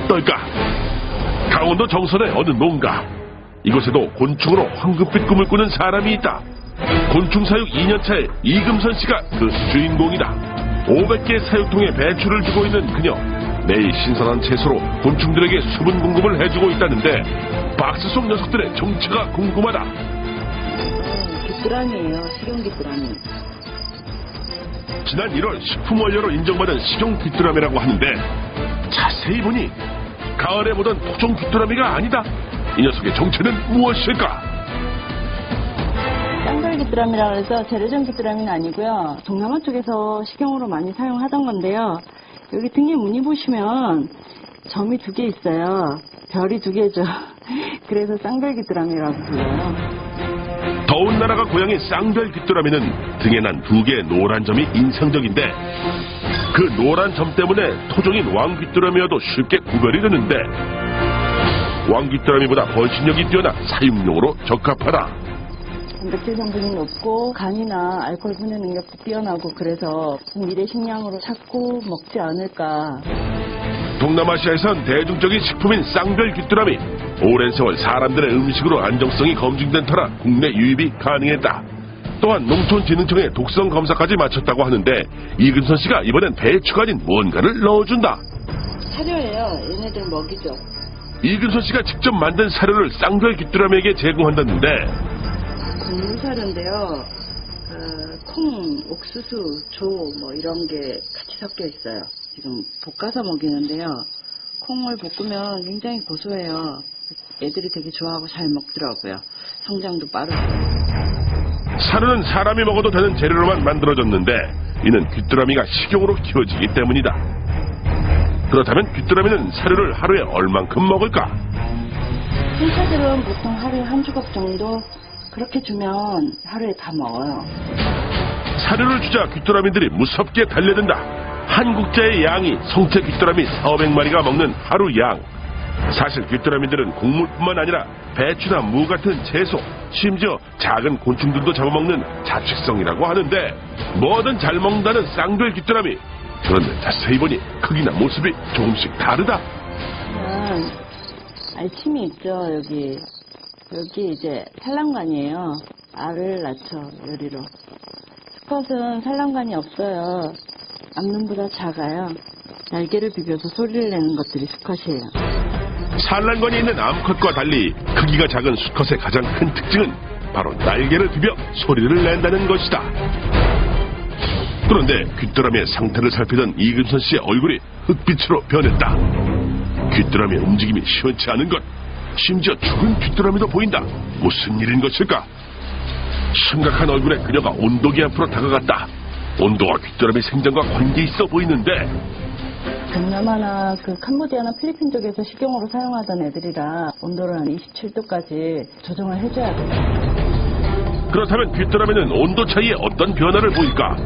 어떨까? 강원도 정선의 어느 농가. 이곳에도 곤충으로 황급빛 꿈을 꾸는 사람이 있다. 곤충 사육 2년차의 이금선 씨가 그 주인공이다. 500개 사육통에 배추를 주고 있는 그녀. 매일 신선한 채소로 곤충들에게 수분 공급을 해주고 있다는데 박스 속 녀석들의 정체가 궁금하다. 귀뚜라미예요. 식용 귀뚜라미. 지난 1월 식품 원료로 인정받은 식용 귀뚜라미라고 하는데 자세히 보니 가을에 보던 토종 귀뚜라미가 아니다. 이 녀석의 정체는 무엇일까? 쌍돌 귀뚜라미라 그래서 재래종 귀뚜라미는 아니고요. 동남아 쪽에서 식용으로 많이 사용하던 건데요. 여기 등에 무늬 보시면 점이 두 개 있어요. 별이 두 개죠. 그래서 쌍돌 귀뚜라미라고 불러요. 더운 나라가 고향인 쌍별 귀뚜라미는 등에 난 두 개의 노란 점이 인상적인데 그 노란 점 때문에 토종인 왕 귀뚜라미와도 쉽게 구별이 되는데 왕 귀뚜라미보다 번식력이 뛰어나 사육용으로 적합하다. 단백질 성분이 높고 간이나 알코올 분해 능력도 뛰어나고 그래서 미래 식량으로 찾고 먹지 않을까. 동남아시아에선 대중적인 식품인 쌍별 귀뚜라미 오랜 세월 사람들의 음식으로 안정성이 검증된 터라 국내 유입이 가능했다. 또한 농촌진흥청의 독성 검사까지 마쳤다고 하는데 이근선 씨가 이번엔 배추가 아닌 뭔가를 넣어준다. 사료예요. 얘네들 먹이죠. 이근선 씨가 직접 만든 사료를 쌍별 귀뚜라미에게 제공한다는데 곡물 사료인데요. 어, 콩, 옥수수, 조 뭐 이런 게 같이 섞여 있어요. 지금 볶아서 먹이는데요. 콩을 볶으면 굉장히 고소해요. 애들이 되게 좋아하고 잘 먹더라고요. 성장도 빠르고. 사료는 사람이 먹어도 되는 재료로만 만들어졌는데 이는 귀뚜라미가 식용으로 키워지기 때문이다. 그렇다면 귀뚜라미는 사료를 하루에 얼만큼 먹을까? 생차들은 보통 하루에 한 주걱 정도 그렇게 주면 하루에 다 먹어요. 사료를 주자 귀뚜라미들이 무섭게 달려든다. 한 국자의 양이 성체 귀뚜라미 4, 500마리가 먹는 하루 양. 사실 귀뚜라미들은 곡물뿐만 아니라 배추나 무 같은 채소, 심지어 작은 곤충들도 잡아먹는 자축성이라고 하는데 뭐든 잘 먹는다는 쌍별 귀뚜라미. 그런데 자세히 보니 크기나 모습이 조금씩 다르다. 그냥 알침이 있죠 여기. 여기 이제 산란관이에요. 알을 낳죠 요리로. 수컷은 산란관이 없어요. 암눈보다 작아요. 날개를 비벼서 소리를 내는 것들이 수컷이에요 산란관이 있는 암컷과 달리 크기가 작은 수컷의 가장 큰 특징은 바로 날개를 비벼 소리를 낸다는 것이다. 그런데 귀뚜라미의 상태를 살피던 이금선 씨의 얼굴이 흑빛으로 변했다. 귀뚜라미의 움직임이 시원치 않은 것, 심지어 죽은 귀뚜라미도 보인다. 무슨 일인 것일까? 심각한 얼굴에 그녀가 온도계 앞으로 다가갔다. 온도가 귀뚜라미 생장과 관계 있어 보이는데 동남아나 그 캄보디아나 필리핀 쪽에서 식용으로 사용하던 애들이라 온도를 한 27도까지 조정을 해줘야 돼요 그렇다면 귀뚜라미는 온도 차이에 어떤 변화를 보일까?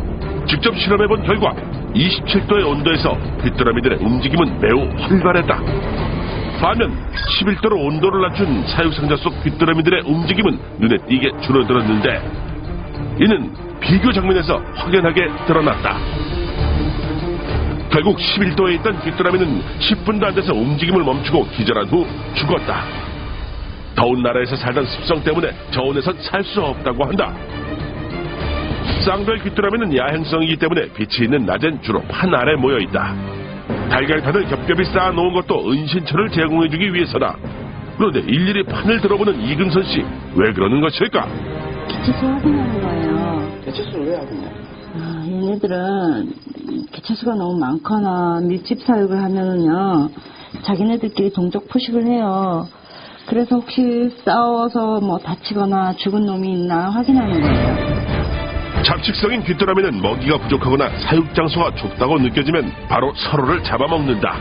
직접 실험해본 결과 27도의 온도에서 귀뚜라미들의 움직임은 매우 활발했다. 반면 11도로 온도를 낮춘 사육상자 속 귀뚜라미들의 움직임은 눈에 띄게 줄어들었는데 이는 비교 장면에서 확연하게 드러났다. 결국 11도에 있던 귀뚜라미는 10분도 안 돼서 움직임을 멈추고 기절한 후 죽었다. 더운 나라에서 살던 습성 때문에 저온에선 살 수 없다고 한다. 쌍별 귀뚜라미는 야행성이기 때문에 빛이 있는 낮엔 주로 판 아래 모여 있다. 달걀판을 겹겹이 쌓아놓은 것도 은신처를 제공해주기 위해서다. 그런데 일일이 판을 들어보는 이근선 씨, 왜 그러는 것일까? 개체수 확인하는 거예요 개체수를 왜 하느냐? 아, 얘네들은 개체수가 너무 많거나 밀집 사육을 하면은요, 자기네들끼리 동족 포식을 해요. 그래서 혹시 싸워서 뭐 다치거나 죽은 놈이 있나 확인하는 거예요. 잡식성인 귀뚜라미는 먹이가 부족하거나 사육 장소가 좁다고 느껴지면 바로 서로를 잡아먹는다.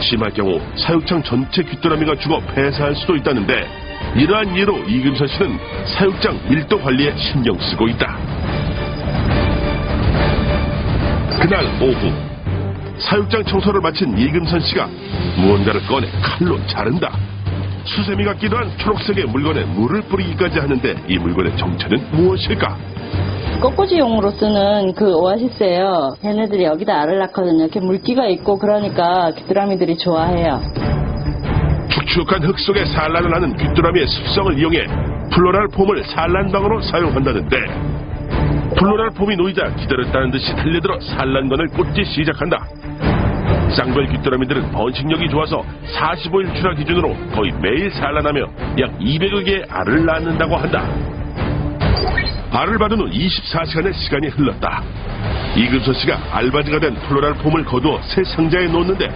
심할 경우 사육장 전체 귀뚜라미가 죽어 폐사할 수도 있다는데 이러한 이유로 이금선 씨는 사육장 밀도 관리에 신경 쓰고 있다. 그날 오후 사육장 청소를 마친 이금선 씨가 무언가를 꺼내 칼로 자른다. 수세미 같기도 한 초록색의 물건에 물을 뿌리기까지 하는데 이 물건의 정체는 무엇일까? 꽃꽂이용으로 쓰는 그 오아시스예요. 얘네들이 여기다 알을 낳거든요. 이렇게 물기가 있고 그러니까 귀뚜라미들이 좋아해요. 축축한 흙 속에 산란을 하는 귀뚜라미의 습성을 이용해 플로랄 폼을 산란방으로 사용한다는데 플로랄 폼이 놓이자 기다렸다는 듯이 달려들어 산란관을 꽂기 시작한다. 쌍별 귀뚜라미들은 번식력이 좋아서 45일 출하 기준으로 거의 매일 산란하며 약 200여 개의 알을 낳는다고 한다. 알을 받은 후 24시간의 시간이 흘렀다. 이금서 씨가 알바지가 된 플로랄 폼을 거두어 새 상자에 놓는데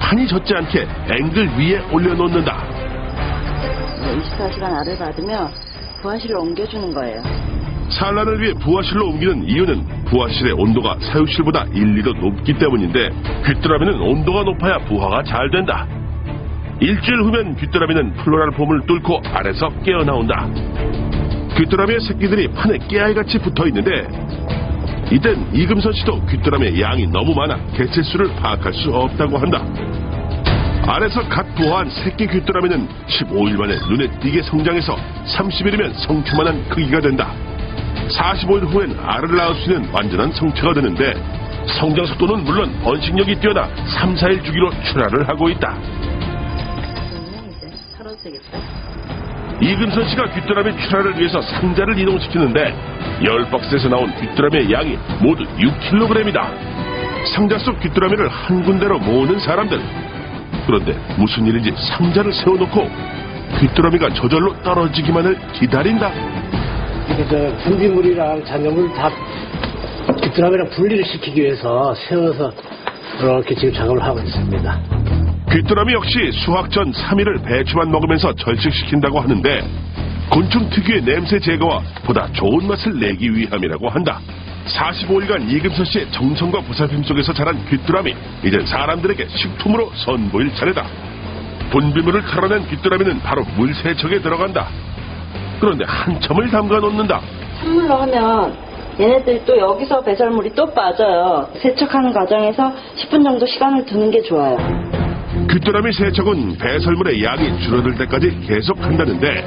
판이 젖지 않게 앵글 위에 올려놓는다. 24시간 알을 받으면 부화실로 옮겨주는 거예요. 산란을 위해 부화실로 옮기는 이유는 부화실의 온도가 사육실보다 1, 2도 높기 때문인데 귀뚜라미는 온도가 높아야 부화가 잘 된다. 일주일 후면 귀뚜라미는 플로랄 폼을 뚫고 알에서 깨어나온다. 귀뚜라미의 새끼들이 판에 깨알같이 붙어 있는데 이땐 이금선 씨도 귀뚜라미의 양이 너무 많아 개체수를 파악할 수 없다고 한다. 알에서 갓 부화한 새끼 귀뚜라미는 15일 만에 눈에 띄게 성장해서 30일이면 성충만한 크기가 된다. 45일 후엔 알을 낳을 수 있는 완전한 성체가 되는데 성장 속도는 물론 번식력이 뛰어나 3, 4일 주기로 출하를 하고 있다. 이금선 씨가 귀뚜라미 출하를 위해서 상자를 이동시키는데 열 박스에서 나온 귀뚜라미의 양이 모두 6kg이다. 상자 속 귀뚜라미를 한 군데로 모으는 사람들. 그런데 무슨 일인지 상자를 세워놓고 귀뚜라미가 저절로 떨어지기만을 기다린다. 그래서 분비물이랑 잔여물 다 귀뚜라미랑 분리를 시키기 위해서 세워서 이렇게 지금 작업을 하고 있습니다. 귀뚜라미 역시 수확 전 3일을 배추만 먹으면서 절식시킨다고 하는데 곤충 특유의 냄새 제거와 보다 좋은 맛을 내기 위함이라고 한다. 45일간 이금서 씨의 정성과 보살핌 속에서 자란 귀뚜라미 이젠 사람들에게 식품으로 선보일 차례다. 분비물을 털어낸 귀뚜라미는 바로 물세척에 들어간다. 그런데 한참을 담가 놓는다. 찬물로 하면 얘네들이 또 여기서 배설물이 또 빠져요. 세척하는 과정에서 10분 정도 시간을 두는 게 좋아요. 귀뚜라미 세척은 배설물의 양이 줄어들 때까지 계속한다는데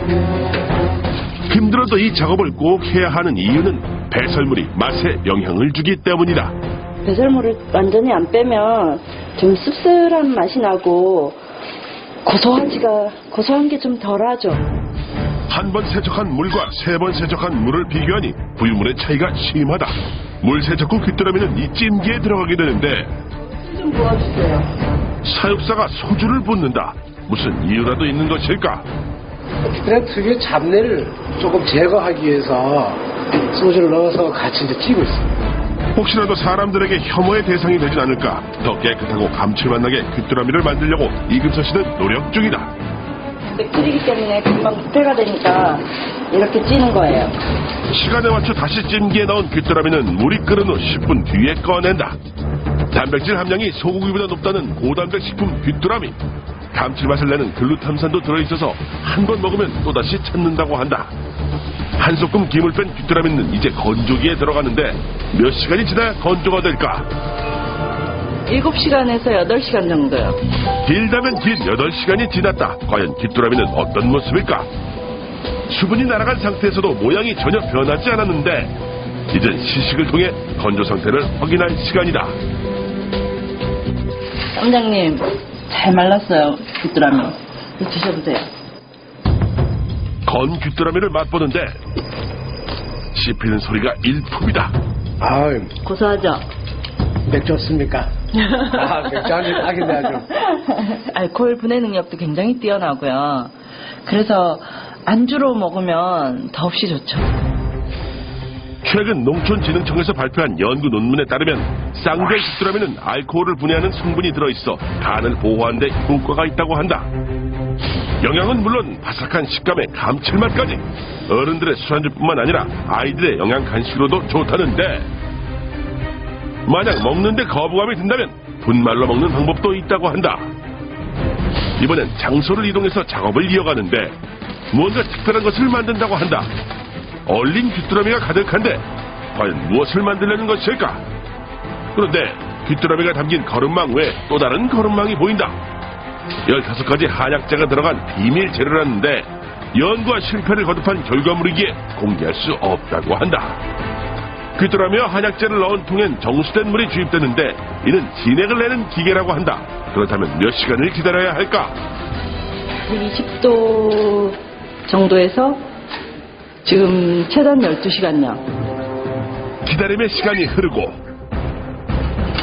힘들어도 이 작업을 꼭 해야 하는 이유는 배설물이 맛에 영향을 주기 때문이다. 배설물을 완전히 안 빼면 좀 씁쓸한 맛이 나고 고소하지가 고소한 게 좀 덜하죠. 한 번 세척한 물과 세 번 세척한 물을 비교하니 부유물의 차이가 심하다. 물 세척 후 귀뚜라미는 이 찜기에 들어가게 되는데 좀 부어주세요. 사육사가 소주를 붓는다. 무슨 이유라도 있는 것일까? 귀뚜라미 특유의 잡내를 조금 제거하기 위해서 소주를 넣어서 같이 이제 찌고 있습니다. 혹시라도 사람들에게 혐오의 대상이 되진 않을까 더 깨끗하고 감칠맛 나게 귀뚜라미를 만들려고 이금서 씨는 노력 중이다. 맥주리기 때문에 금방 부패가 되니까 이렇게 찌는 거예요. 시간에 맞춰 다시 찜기에 넣은 귀뚜라미는 물이 끓은 후 10분 뒤에 꺼낸다. 단백질 함량이 소고기보다 높다는 고단백 식품 귀뚜라미. 감칠맛을 내는 글루탐산도 들어있어서 한 번 먹으면 또다시 찾는다고 한다. 한 소끔 김을 뺀 귀뚜라미는 이제 건조기에 들어가는데 몇 시간이 지나야 건조가 될까? 7시간에서 8시간 정도요. 길다면 긴 8시간이 지났다. 과연 귀뚜라미는 어떤 모습일까? 수분이 날아간 상태에서도 모양이 전혀 변하지 않았는데 이젠 시식을 통해 건조 상태를 확인할 시간이다. 쌈장님, 잘 말랐어요, 귀뚜라미. 드셔보세요. 건 귀뚜라미를 맛보는데 씹히는 소리가 일품이다. 아유, 고소하죠? 맥주 없습니까? 아, 맥주 한잔 딱인데 아주. 알코올 분해 능력도 굉장히 뛰어나고요. 그래서 안주로 먹으면 더없이 좋죠. 최근 농촌진흥청에서 발표한 연구 논문에 따르면 쌍별 귀뚜라미는 알코올을 분해하는 성분이 들어있어 간을 보호하는 데 효과가 있다고 한다. 영양은 물론 바삭한 식감에 감칠맛까지 어른들의 술안주뿐만 아니라 아이들의 영양 간식으로도 좋다는데 만약 먹는데 거부감이 든다면 분말로 먹는 방법도 있다고 한다. 이번엔 장소를 이동해서 작업을 이어가는데 무언가 특별한 것을 만든다고 한다. 얼린 귀뚜라미가 가득한데 과연 무엇을 만들려는 것일까? 그런데 귀뚜라미가 담긴 거름망 외에 또 다른 거름망이 보인다. 15가지 한약재가 들어간 비밀 재료라는데 연구와 실패를 거듭한 결과물이기에 공개할 수 없다고 한다. 귀뚜라미와 한약재를 넣은 통엔 정수된 물이 주입되는데 이는 진액을 내는 기계라고 한다. 그렇다면 몇 시간을 기다려야 할까? 120도 정도에서 지금 최단 12시간요. 기다림의 시간이 흐르고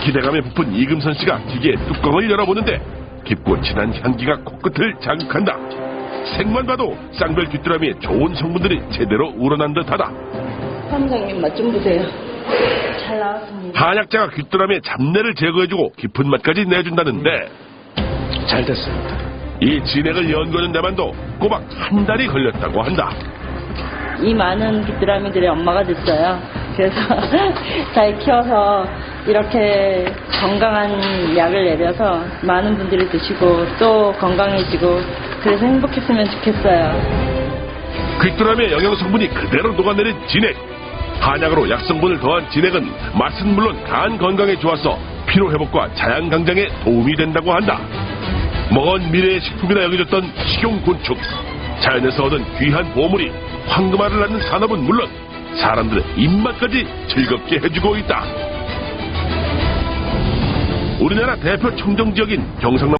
기대감에 부푼 이금선 씨가 기계의 뚜껑을 열어보는데 깊고 진한 향기가 코끝을 자극한다. 색만 봐도 쌍별 귀뚜라미의 좋은 성분들이 제대로 우러난 듯하다. 사무장님 맛 좀 보세요. 잘 나왔습니다. 한약재가 귀뚜라미의 잡내를 제거해주고 깊은 맛까지 내준다는데 잘 됐습니다. 이 진액을 연구하는 데만도 꼬박 한 달이 걸렸다고 한다. 이 많은 귀뚜라미들의 엄마가 됐어요. 그래서 잘 키워서 이렇게 건강한 약을 내려서 많은 분들이 드시고 또 건강해지고 그래서 행복했으면 좋겠어요. 귀뚜라미의 영양 성분이 그대로 녹아내린 진액. 한약으로 약성분을 더한 진액은 맛은 물론 간 건강에 좋아서 피로 회복과 자양 강장에 도움이 된다고 한다. 먼 미래의 식품이라 여겨졌던 식용 곤충. 자연에서 얻은 귀한 보물이 황금알을 낳는 산업은 물론 사람들의 입맛까지 즐겁게 해주고 있다. 우리나라 대표 청정 지역인 경상남